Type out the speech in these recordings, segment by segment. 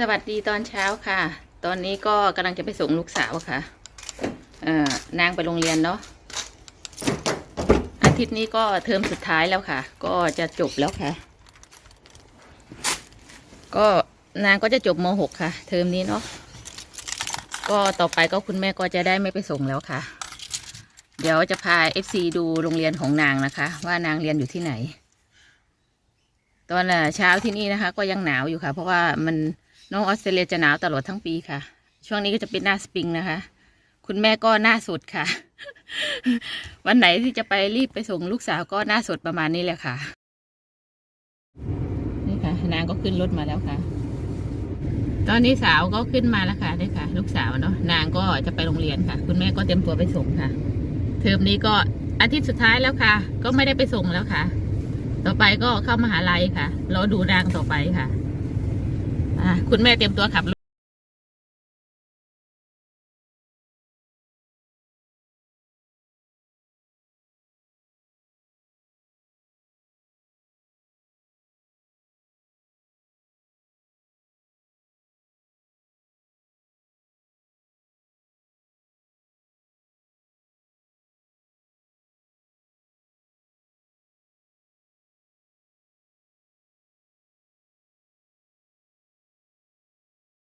สวัสดีตอนเช้าค่ะ ตอนนี้ก็กำลังจะไปส่งลูกสาวค่ะ เอ่อนางไปโรงเรียนเนาะ อาทิตย์นี้ก็เทอมสุดท้ายแล้วค่ะ ก็จะจบแล้วค่ะ ก็นางก็จะจบม .6 ค่ะ เทอมนี้เนาะ ก็ต่อไปก็คุณแม่ก็จะได้ไม่ไปส่งแล้วค่ะ เดี๋ยวจะพา FC ดูโรงเรียนของนางนะคะ ว่านางเรียนอยู่ที่ไหน ตอนเช้าที่นี่นะคะ ก็ยังหนาวอยู่ค่ะ เพราะว่ามัน น้องออสเตรเลียจะหนาวตลอดทั้งปีค่ะ ช่วงนี้ก็จะเป็นหน้าสปริงนะคะ คุณแม่ก็หน้าสดค่ะ วันไหนที่จะไปรีบไปส่งลูกสาวก็หน้าสดประมาณนี้แหละค่ะ นี่ค่ะ นางก็ขึ้นรถมาแล้วค่ะ ตอนนี้สาวก็ขึ้นมาแล้วค่ะนี่ค่ะ ลูกสาวเนาะ นางก็จะไปโรงเรียนค่ะ คุณแม่ก็เตรียมตัวไปส่งค่ะ เทอมนี้ก็อาทิตย์สุดท้ายแล้วค่ะ ก็ไม่ได้ไปส่งแล้วค่ะ ต่อไปก็เข้ามหาลัยค่ะ รอดูนางต่อไปค่ะ คุณแม่เตรียมตัวขับ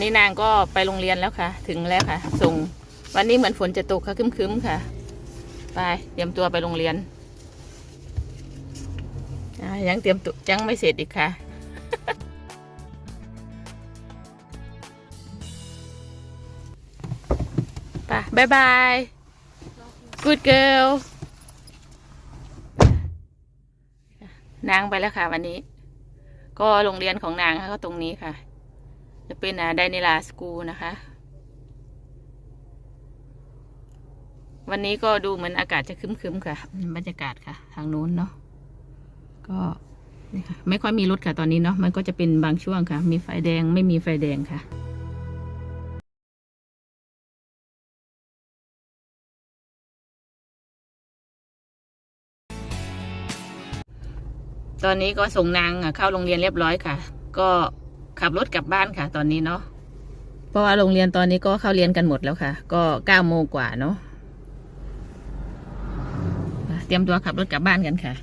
นี่นางก็ไปโรงเรียนแล้วค่ะ ถึงแล้วค่ะ ส่ง วันนี้เหมือนฝนจะตกค่ะคึ้มๆค่ะ ไปเตรียมตัวไปโรงเรียนอายังเตรียมตัวยังไม่เสร็จอีกค่ะไปบายบาย good girl นางไปแล้วค่ะ วันนี้ ก็โรงเรียนของนางค่ะก็ตรงนี้ค่ะ จะเป็นไดนิลาสกูนะคะ วันนี้ก็ดูเหมือนอากาศจะครึ้มๆค่ะ บรรยากาศค่ะ ทางนู้นเนาะก็นี่ค่ะไม่ค่อยมีรถค่ะตอนนี้เนาะมันก็จะเป็นบางช่วงค่ะ มีไฟแดงไม่มีไฟแดงค่ะตอนนี้ก็ส่งนางเข้าโรงเรียนเรียบร้อยค่ะ ก็ ขับรถกลับบ้านค่ะ ตอนนี้เนาะเพราะว่าโรงเรียนตอนนี้ก็เข้าเรียนกันหมดแล้วค่ะ ก็เก้าโมงกว่าเนาะเตรียมตัวขับรถกลับบ้านกันค่ะ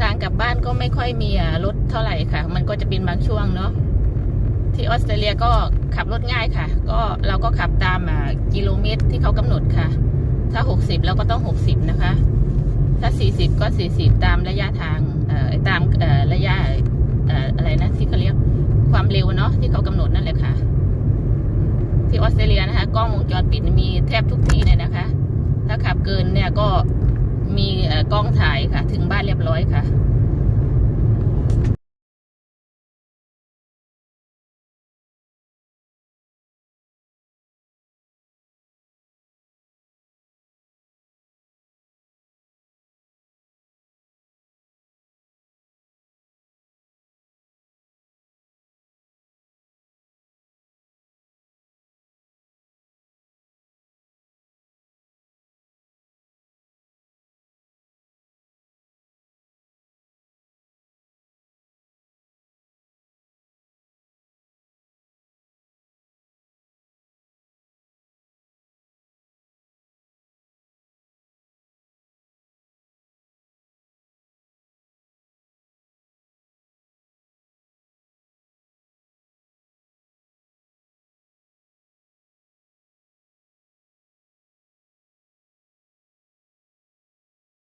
ทางกลับบ้านก็ไม่ค่อยมีรถเท่าไหร่ค่ะ มันก็จะเป็นบางช่วงเนาะ ที่ออสเตรเลียก็ขับรถง่ายค่ะ ก็เราก็ขับตามกิโลเมตรที่เขากำหนดค่ะ ถ้า 60เราก็ต้อง 60 นะคะ ถ้า 40 ก็ 40 ตามระยะทางตามระยะอะไรนะที่เขาเรียกความเร็วเนาะที่เขากำหนดนั่นแหละค่ะ ที่ออสเตรเลียนะคะ กล้องวงจรปิดมีแทบทุกที่เลยนะคะ ถ้าขับเกินเนี่ยก็มีกล้องถ่ายค่ะ ถึงบ้านเรียบร้อยค่ะ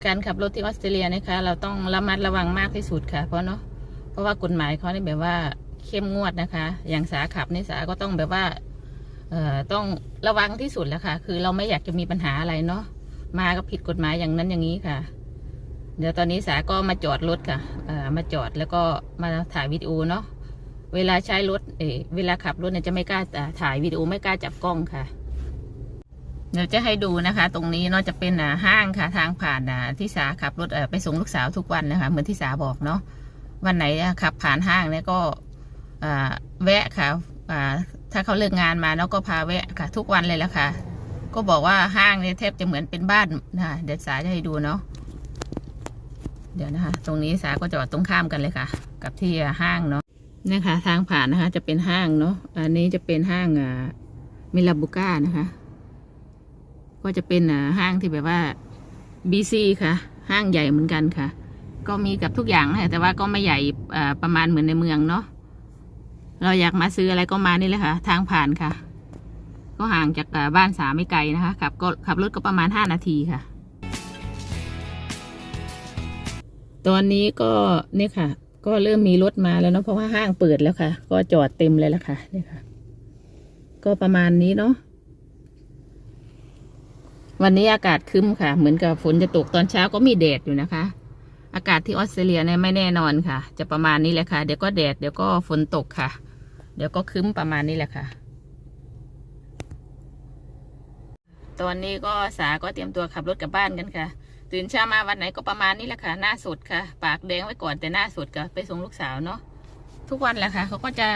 การขับรถที่ออสเตรเลียนะคะ เราต้องระมัดระวังมากที่สุดค่ะ เพราะเนาะเพราะว่ากฎหมายเขาเนี่ยแบบว่าเข้มงวดนะคะ อย่างสาขับในสาก็ต้องแบบว่าเอ่อต้องระวังที่สุดแล้วค่ะ คือเราไม่อยากจะมีปัญหาอะไรเนาะมาก็ผิดกฎหมายอย่างนั้นอย่างนี้ค่ะ เดี๋ยวตอนนี้สาก็มาจอดรถค่ะเอ่อมาจอดแล้วก็มาถ่ายวิดีโอเนาะเวลาใช้รถเออเวลาขับรถเนี่ยจะไม่กล้าอ่าถ่ายวิดีโอไม่กล้าจับกล้องค่ะ เดี๋ยวจะให้ดูนะคะ ตรงนี้เนาะจะเป็นห้างค่ะทางผ่านที่สาขับรถไปส่งลูกสาวทุกวันนะคะ เหมือนที่สาบอกเนาะวันไหนขับผ่านห้างเนี่ยก็แวะค่ะถ้าเขาเลิกงานมาแล้วก็พาแวะค่ะ ทุกวันเลยละค่ะ ก็บอกว่าห้างเนี่ยแทบจะเหมือนเป็นบ้านนะะเดี๋ยวสาจะให้ดูเนาะเดี๋ยวนะคะ ตรงนี้สาก็จอดตรงข้ามกันเลยค่ะ กับที่ห้างเนาะเนี่ยค่ะทางผ่านนะคะ จะเป็นห้างเนาะอันนี้จะเป็นห้างอ่ามิลาบุก้านะคะ ก็จะเป็นห้างที่แบบว่าบีซีค่ะ ห้างใหญ่เหมือนกันค่ะ ก็มีกับทุกอย่างนะแต่ว่าก็ไม่ใหญ่ประมาณเหมือนในเมืองเนาะเราอยากมาซื้ออะไรก็มานี่เลยค่ะ ทางผ่านค่ะ ก็ห่างจากบ้านสาไม่ไกลนะคะขับก็ขับรถก็ประมาณห้านาทีค่ะ ตอนนี้ก็เนี่ยค่ะ ก็เริ่มมีรถมาแล้วเนาะเพราะว่าห้างเปิดแล้วค่ะ ก็จอดเต็มเลยล้วค่ะเนี่ยค่ะ ก็ประมาณนี้เนาะ วันนี้อากาศคึ้มค่ะ เหมือนกับฝนจะตกตอนเช้าก็มีแดดอยู่นะคะ อากาศที่ออสเตรเลียเนี่ยไม่แน่นอนค่ะ จะประมาณนี้แหละค่ะ เดี๋ยวก็แดดเดี๋ยวก็ฝนตกค่ะ เดี๋ยวก็คึ้มประมาณนี้แหละค่ะ ตอนนี้ก็สาก็เตรียมตัวขับรถกลับบ้านกันค่ะ ตื่นเช้ามาวันไหนก็ประมาณนี้แหละค่ะ หน้าสดค่ะ ปากแดงไว้ก่อนแต่หน้าสดก็ไปส่งลูกสาวเนาะทุกวันแหละค่ะเขาก็จะ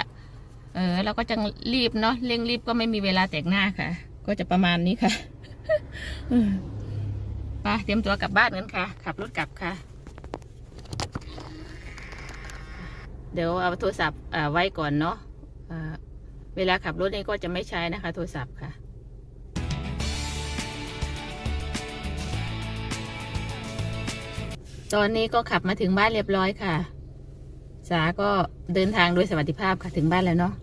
เออเราก็จะรีบเนาะเร่งรีบก็ไม่มีเวลาแต่งหน้าค่ะ ก็จะประมาณนี้ค่ะ ไปเตรียมตัวกลับบ้านกันค่ะ ขับรถกลับค่ะ เดี๋ยวเอาโทรศัพท์ไว้ก่อนเนาะเวลาขับรถนี่ก็จะไม่ใช้นะคะ โทรศัพท์ค่ะตอนนี้ก็ขับมาถึงบ้านเรียบร้อยค่ะ สาก็เดินทางโดยสวัสดิภาพค่ะถึงบ้านแล้วเนาะ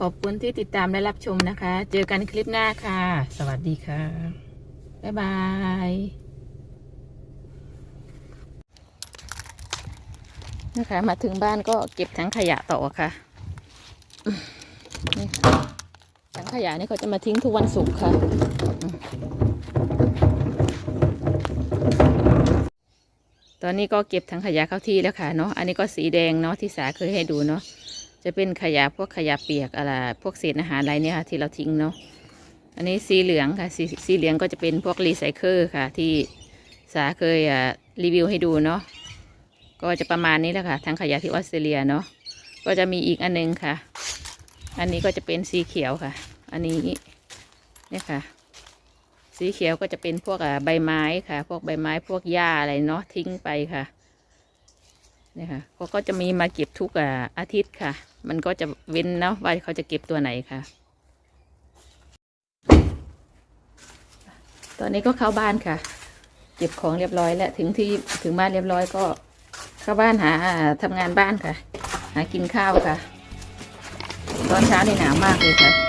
ขอบคุณที่ติดตามและรับชมนะคะ เจอกันคลิปหน้าค่ะ สวัสดีค่ะ บ๊ายบายนะคะ มาถึงบ้านก็เก็บทั้งขยะต่อค่ะนี่ค่ะถังขยะนี่เขาจะมาทิ้งทุกวันศุกร์ค่ะ ตอนนี้ก็เก็บถังขยะเข้าที่แล้วค่ะเนาะ อันนี้ก็สีแดงเนาะที่สาเคยให้ดูเนาะ จะเป็นขยะพวกขยะเปียกอะไรพวกเศษอาหารอะไรเนี่ยค่ะที่เราทิ้งเนาะอันนี้สีเหลืองค่ะสีสีเหลืองก็จะเป็นพวกรีไซเคิลค่ะ ที่สาเคยรีวิวให้ดูเนาะก็จะประมาณนี้แหละค่ะทั้งขยะที่ออสเตรเลียเนาะก็จะมีอีกอันนึงค่ะ อันนี้ก็จะเป็นสีเขียวค่ะ อันนี้เนี่ยค่ะ สีเขียวก็จะเป็นพวกใบไม้ค่ะ พวกใบไม้พวกหญ้าอะไรเนาะทิ้งไปค่ะ เนี่ยค่ะเขาก็จะมีมาเก็บทุกอาทิตย์ค่ะ มันก็จะเว้นเนาะว่าเขาจะเก็บตัวไหนค่ะ ตอนนี้ก็เข้าบ้านค่ะ เก็บของเรียบร้อยแล้วถึงที่ถึงบ้านเรียบร้อยก็เข้าบ้านหาทำงานบ้านค่ะ หากินข้าวค่ะ ตอนเช้าในหนาวมากเลยค่ะ